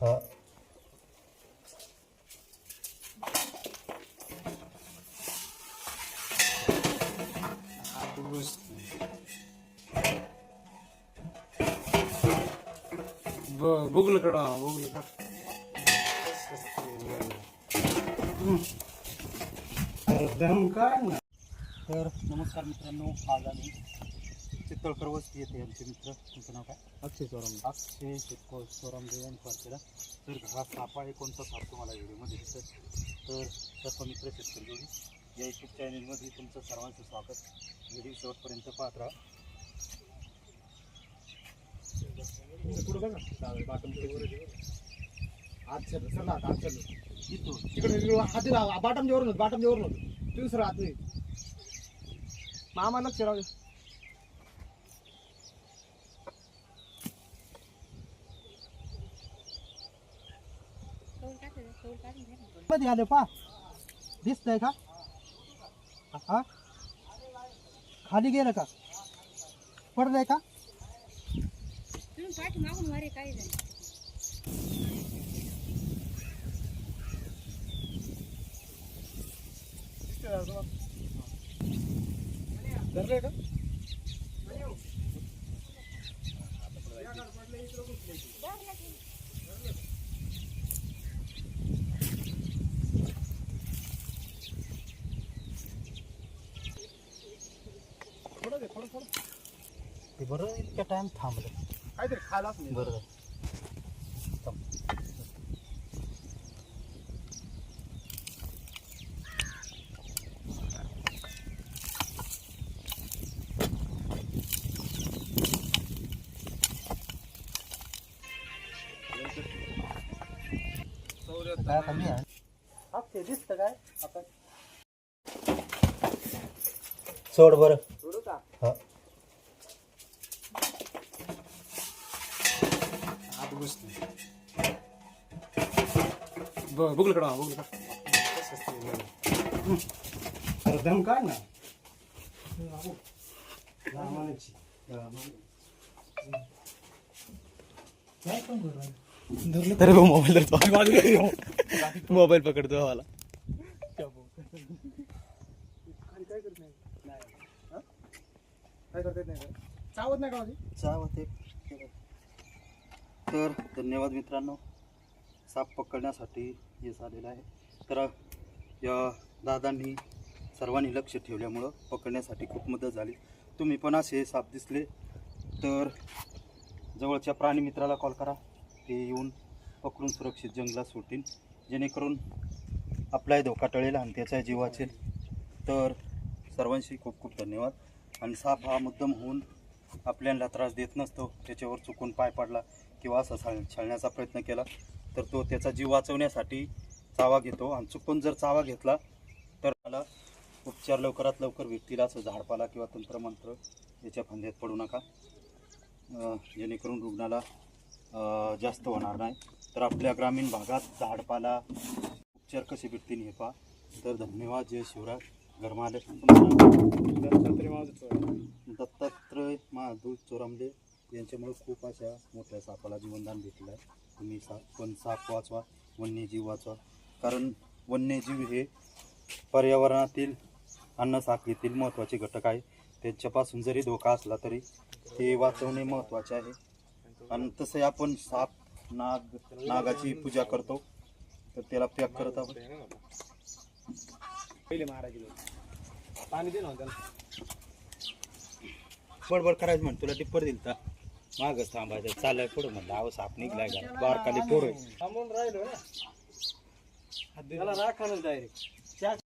हा बघलं कडा बघलं दम काय तर नमस्कार मित्रांनो आज आम्ही चित्तळकर वस्ती येथे आमचे मित्र. तुमचं नाव काय? अक्षय चोरम अक्षय चित्तळ सोरामदेव यांनी पार्टीला तर हा सापा आहे. कोणता साप तुम्हाला व्हिडिओमध्ये दिसत तर सर्व मित्र शेतकरी जोडी या यूट्यूब चॅनलमध्ये तुमचं सर्वांचं स्वागत. व्हिडिओ शेवटपर्यंत पाहत राहा. पुढे बघा बाटम आज चला आता आज चल इथून तिकडे होत. सर आत मामा लक्ष राहू दे. मध्ये आले पा। दिसतंय का हा। खाली गेलं का पडलंय का तुम्ही पाठी ते. बरं इतक्या टाइम थांबलं. काहीतरी खायलाच नाही बरं थांब. काय कमी आहे? हा ते दिसतं काय? आता सोड बरं. हा आत बसते बघलं कडा बघलं का अरे दम काय ना? रामानाची. तरी मोबाईल धरतो मोबाईल पकडतो मला खाली काय करत नाही हा? काय करता येत नाही का? चावत नाही का माझी चावते तर धन्यवाद मित्रांनो. साप पकडण्यासाठी हे झालेलं आहे. तर या दादांनी सर्वांनी लक्ष ठेवल्यामुळं पकडण्यासाठी खूप मदत झाली. तुम्ही पण असे साप दिसले तर जवळच्या प्राणी मित्राला कॉल करा. ते येऊन पकडून सुरक्षित जंगलात सोडतील. जेणेकरून आपलाही धोका टळेल आणि त्याच्याही जीव असेल तर सर्वांशी खूप खूप धन्यवाद. आणि साप हा मुद्दम होऊन आपल्याला त्रास देत नसतो. त्याच्यावर चुकून पाय पडला. किंवा असा छाळ छळण्याचा प्रयत्न केला तर तो त्याचा जीव वाचवण्यासाठी चावा घेतो. आणि चुकून जर चावा घेतला तर मला उपचार लवकरात लवकर व्यक्तीला असं झाडपाला किंवा तंत्रमंत्र याच्या फंद्यात पडू नका. जेणेकरून रुग्णाला जास्त होणार नाही. तर आपल्या ग्रामीण भागात झाडपाला उपचार कसे भेटतील हे पहा. तर धन्यवाद. जय शिवराज. गरमाले. दत्तात्रय माझं चोर. दत्तात्रय महादूत चोरमले. अशा मोठ्या सापाला जीवनदान भेटलं आहे तुम्ही साप पण साप वाचवा वन्यजीव वाचवा कारण वन्यजीव हे पर्यावरणातील अन्न साखळीतील महत्त्वाचे घटक आहे. त्यांच्यापासून जरी धोका असला तरी ते वाचवणे महत्त्वाचे आहे. आणि तसे आपण साप नाग नागाची पूजा करतो तर त्याला पॅक करत आहोत. पहिले लोक. पाणी दे ना त्याला बडबड करायचं म्हण तुला टिप्पर दिल तर मागच थांबायचं. चालाय पुढे म्हणलं आव साप निघलाय का? बारकाली पोरं. थांबून राहिलो ना. त्याला राखा ना डायरेक्ट